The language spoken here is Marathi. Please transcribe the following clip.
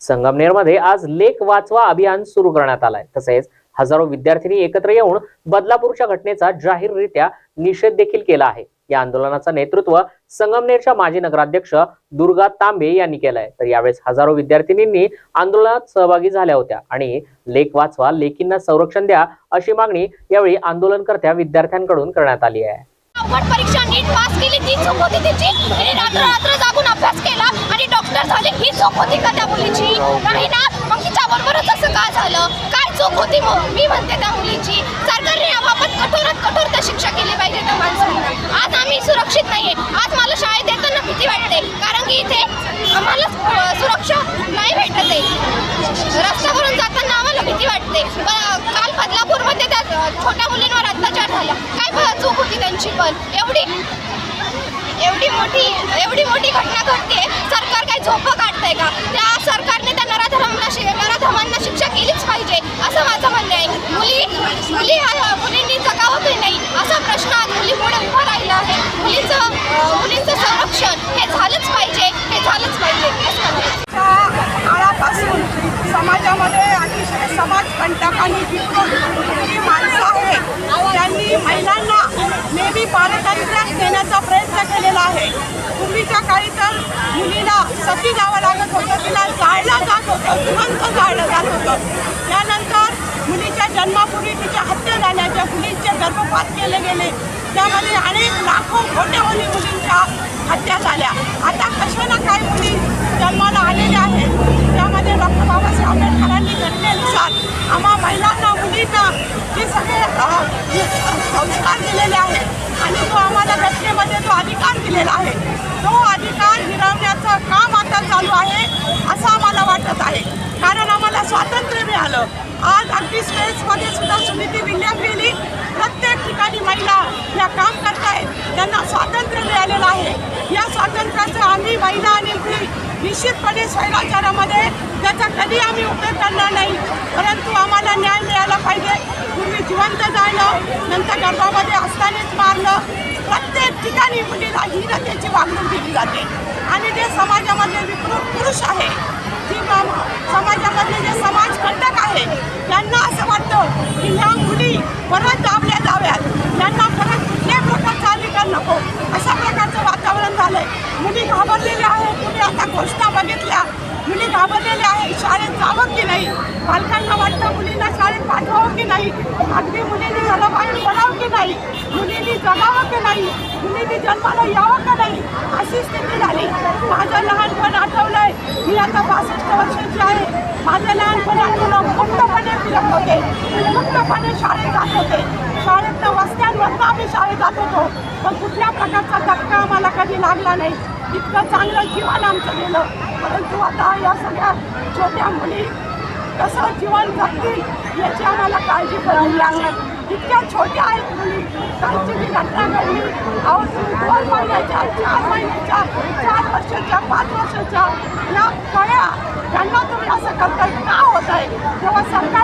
संगमनेरमध्ये आज लेख वाचवा अभियान सुरू करण्यात आलंय. तसेच हजारो विद्यार्थ्यांनी एकत्र येऊन बदलापूरच्या घटनेचा जाहीररित्या निषेध देखील केला आहे. या आंदोलनाचं नेतृत्व संगमनेरच्या माजी नगराध्यक्ष दुर्गा तांबे यांनी केलंय. तर यावेळेस हजारो विद्यार्थिनींनी आंदोलनात सहभागी झाल्या होत्या. आणि लेख वाचवा लेखींना संरक्षण द्या अशी मागणी यावेळी आंदोलनकर्त्या विद्यार्थ्यांकडून करण्यात आली आहे. परीक्षा नीट पास केली ती चूक होती तिची रात्र रात्र जागून अभ्यास केला आणि डॉक्टर चूक होती का त्या मुलीची? नाही ना? मग तिच्या बरोबर असं का झालं? काय चूक होती मग? मी म्हणते त्या मुलीची. सरकारने याबाबत कठोरात कठोर त्या शिक्षा केली पाहिजे त्या माणसांना आज आम्ही सुरक्षित नाहीये. आज मला शाळेत येताना भीती वाटते. कारण की इथे आम्हाला सुरक्षा नाही भेटत आहे. रस्त्यावरून जाताना आम्हाला भीती वाटते. ब- काल बदलापूरमध्ये त्या छोट्या मुलींवर अत्याचार झाला. काय चूक होती त्यांची पण? एवढी एवढी मोठी एवढी मोठी घटना घडते सरकार काय झोपं काढतंय का त्या सरकारने त्या नराधमांना शि- नराधमांना शिक्षा केलीच पाहिजे असं माझं म्हणणं आहे मुली मुली ह्या- मुलींनी जगावं की नाही असा प्रश्न आज मुलीमुळे उभा राहिला आहे. मुलीचं मुलींचं संरक्षण हे झालंच पाहिजे हे झालंच पाहिजे. काळापासून समाजामध्ये अतिशय समाजकंटक आणि विकृत जी माणसं आहे त्यांनी महिलांना नेहमी पारतंत्र्यात देण्याचा प्रयत्न केलेला आहे पूर्वीच्या काळी तर मुलीला सती जावं लागत होतं तिला जाळलं जात होतं जिवंत जाळलं जात होतं त्यानंतर मुलीच्या जन्मापूर्वी तिच्या हत्या झाल्याच्या मुलींचे गर्भपात केले गेले. त्यामध्ये अनेक लाखो मुली मुलींच्या हत्या झाल्या. आता कशा ना काय मुली जन्माला आलेल्या आहेत? त्यामध्ये डॉक्टर बाबासाहेब आंबेडकरांनी घटनेनुसार आम्हा महिलांना मुलींना हे सगळे संस्कार दिलेले आहेत. आणि तो आम्हाला घटनेमध्ये जो अधिकार दिलेला आहे. तो अधिकार हिरावण्याचं काम आता चालू आहे असं आम्हाला वाटत आहे. कारण आम्हाला स्वातंत्र्य मिळालं. आज अगदी स्पेसमध्ये सुद्धा सुनीती विल्यम निश्चितपणे स्वैराचारामध्ये त्याचा कधी आम्ही उपयोग करणार नाही परंतु आम्हाला न्याय मिळाला पाहिजे. पूर्वी जिवंत जाणं नंतर गर्भामध्ये असतानाच मारणं प्रत्येक ठिकाणी मुलीला हीनतेची वागणूक दिली जाते. आणि ते समाजामधले विकृत पुरुष आहे जी मा- समाजामधले जे समाजकंटक आहे त्यांना असं वाटतं की ह्या मुली परत दाबल्या जाव्यात त्यांना परत कुठल्याही प्रकारचा अधिकार नको अशा प्रकारचं वातावरण झालंय मुली घाबरलेल्या आहेत तुम्ही आता घोषणा बघितल्या. मुली घाबरलेल्या आहे. शाळेत जावं की नाही? पालकांना वाटतं मुलींना शाळेत पाठवावं की नाही? अगदी मुलींनी घराबाहेर पडावं की नाही? मुलींनी जगावं की नाही? मुलींनी जन्माला यावं का नाही? अशी स्थिती झाली. माझं लहानपण आठवलंय. मी आता बासष्ट वर्षाची आहे. माझं लहानपण आठवलं. मुक्तपणे फिरत होते. मुक्तपणे शाळेत जात होते. शाळेतनं वस्त्यांवरनं आम्ही शाळेत जात होतो. पण कुठल्या प्रकारचा धक्का आम्हाला कधी लागला नाही. इतकं चांगलं जीवन आमचं गेलं. परंतु आता या सगळ्या छोट्या मुली कसं जीवन जगतील याची आम्हाला काळजी करावी लागणार. इतक्या छोट्या आहेत मुली. त्यांची जी घटना घडली अहो तुम्ही दोन महिन्याच्या चार महिन्याच्या चार वर्षाच्या पाच वर्षाच्या या कळ्या. त्यांना तुम्ही असं करताय का होत आहे? तेव्हा सरकार